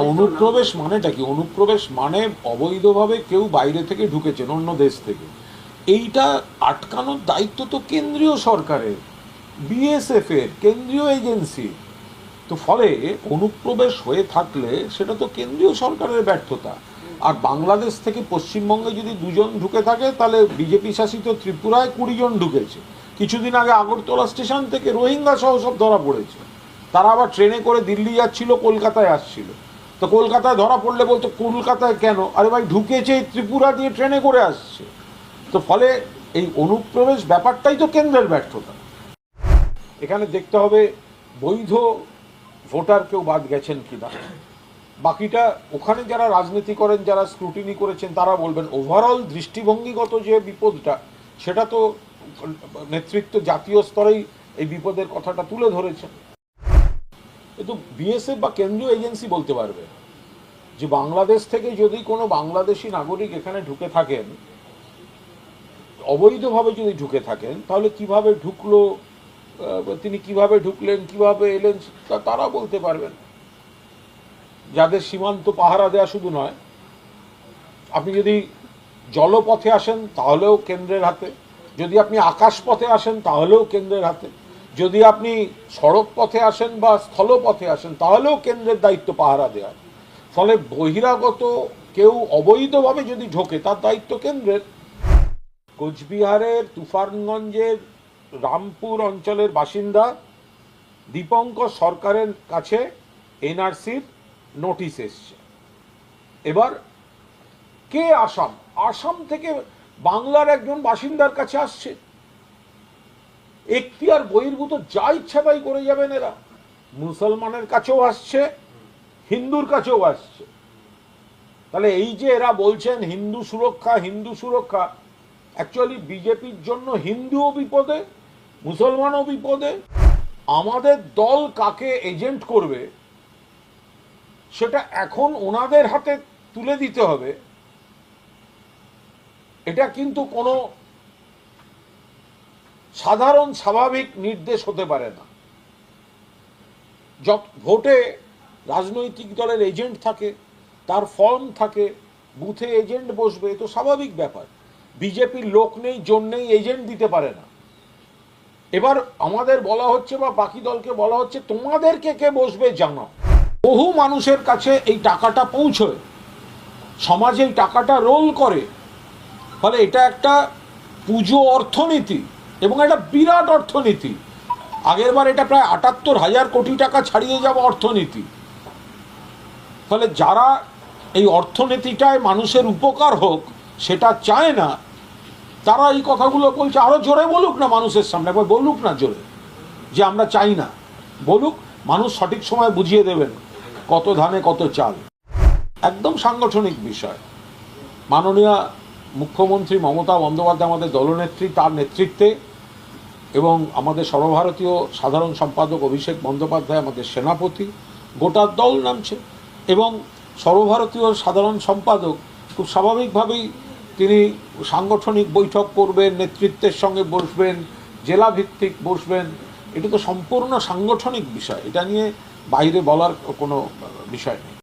অনুপ্রবেশ মানেটা কি? অনুপ্রবেশ মানে অবৈধভাবে কেউ বাইরে থেকে ঢুকেছেন, অন্য দেশ থেকে। এইটা আটকানোর দায়িত্ব তো কেন্দ্রীয় সরকারের বিএসএফ এর, কেন্দ্রীয় এজেন্সি। তো ফলে অনুপ্রবেশ হয়ে থাকলে সেটা তো কেন্দ্রীয় সরকারের ব্যর্থতা। আর বাংলাদেশ থেকে পশ্চিমবঙ্গে যদি দুজন ঢুকে থাকে, তাহলে বিজেপি শাসিত ত্রিপুরায় কুড়ি জন ঢুকেছে। কিছুদিন আগে আগরতলা স্টেশন থেকে রোহিঙ্গা সহ সব ধরা পড়েছে। তারা আবার ট্রেনে করে দিল্লি যাচ্ছিল, কলকাতায় আসছিল। তো কলকাতায় ধরা পড়লে বলতো, কলকাতায় কেন? আরে ভাই, ঢুকেছে এই ত্রিপুরা দিয়ে ট্রেনে করে আসছে। তো ফলে এই অনুপ্রবেশ ব্যাপারটাই তো কেন্দ্রের ব্যর্থতা। এখানে দেখতে হবে, বৈধ ভোটার কেউ বাদ গেছেন কিনা। বাকিটা, ওখানে যারা রাজনীতি করেন, যারা স্ক্রুটিনি করেছেন, তারা বলবেন ওভারঅল দৃষ্টিভঙ্গিগত যে বিপদটা, সেটা তো নেতৃত্ব জাতীয় স্তরেই এই বিপদের কথাটা তুলে ধরেছেন। কিন্তু বিএসএফ বা কেন্দ্রীয় এজেন্সি বলতে পারবে। যে বাংলাদেশ থেকে যদি কোনো বাংলাদেশি নাগরিক এখানে ঢুকে থাকেন, অবৈধভাবে যদি ঢুকে থাকেন, তাহলে কীভাবে ঢুকলো তিনি কীভাবে ঢুকলেন, কীভাবে এলেন, তা তারা বলতে পারবেন। যাদের সীমান্ত পাহারা দেওয়া শুধু নয়, আপনি যদি জলপথে আসেন, তাহলেও কেন্দ্রের হাতে। যদি আপনি আকাশ পথে আসেন, তাহলেও কেন্দ্রের হাতে। যদি আপনি সড়ক পথে আসেন বা স্থলপথে আসেন, তাহলেও কেন্দ্রের দায়িত্ব পাহারা দেওয়া ফলে বহিরাগত কেউ অবৈধভাবে যদি ঢোকে, তার দায়িত্ব কেন্দ্রের। কোচবিহারের, তুফানগঞ্জের, রামপুর অঞ্চলের বাসিন্দা দীপঙ্কর সরকারের কাছে এনআরসির নোটিশ এসছে। এবার কে আসাম? আসাম থেকে বাংলার একজন বাসিন্দার কাছে আসছে। এখতিয়ার বহির্ভূত যা ইচ্ছা তাই করে যাবেন এরা। মুসলমানের কাছেও আসছে, হিন্দুর কাছেও আসছে। তাহলে এই যে এরা বলছেন হিন্দু সুরক্ষা হিন্দু সুরক্ষা অ্যাকচুয়ালি বিজেপির জন্য হিন্দুও বিপদে, মুসলমানও বিপদে। আমাদের দল কাকে এজেন্ট করবে, সেটা এখন ওনাদের হাতে তুলে দিতে হবে। এটা কিন্তু কোনো সাধারণ স্বাভাবিক নির্দেশ হতে পারে না। যত ভোটে রাজনৈতিক দলের এজেন্ট থাকে, তার ফর্ম থাকে, বুথে এজেন্ট বসবে তো স্বাভাবিক ব্যাপার। বিজেপির লোক নেই জন নেই, এজেন্ট দিতে পারে না। এবার আমাদের বলা হচ্ছে বা বাকি দলকে বলা হচ্ছে, তোমাদেরকে কে বসবে জানাও বহু মানুষের কাছে এই টাকাটা পৌঁছয়। সমাজে এই টাকাটা রোল করে। ফলে এটা একটা পুজো অর্থনীতি। এবং একটা বিরাট অর্থনীতি। আগেরবার এটা প্রায় আটাত্তর হাজার কোটি টাকা ছাড়িয়ে যাওয়া অর্থনীতি। ফলে যারা এই অর্থনীতিটায় মানুষের উপকার হোক, সেটা চায় না, তারা এই কথাগুলো বলছে আরও জোরে বলুক না মানুষের সামনে, একবার বলুক না জোরে, যে আমরা চাই না। বলুক, মানুষ সঠিক সময় বুঝিয়ে দেবেন, কত ধানে কত চাল। একদম সাংগঠনিক বিষয়। মাননীয় মুখ্যমন্ত্রী মমতা বন্দ্যোপাধ্যায় আমাদের দলনেত্রী, তার নেতৃত্বে এবং আমাদের সর্বভারতীয় সাধারণ সম্পাদক অভিষেক বন্দ্যোপাধ্যায় আমাদের সেনাপতি, গোটা দল নামছে এবং সর্বভারতীয় সাধারণ সম্পাদক খুব স্বাভাবিকভাবেই তিনি সাংগঠনিক বৈঠক করবেন, নেতৃত্বের সঙ্গে বসবেন জেলা ভিত্তিক বসবেন। এটা তো সম্পূর্ণ সাংগঠনিক বিষয়। এটা নিয়ে বাইরে বলার কোনো বিষয় নেই।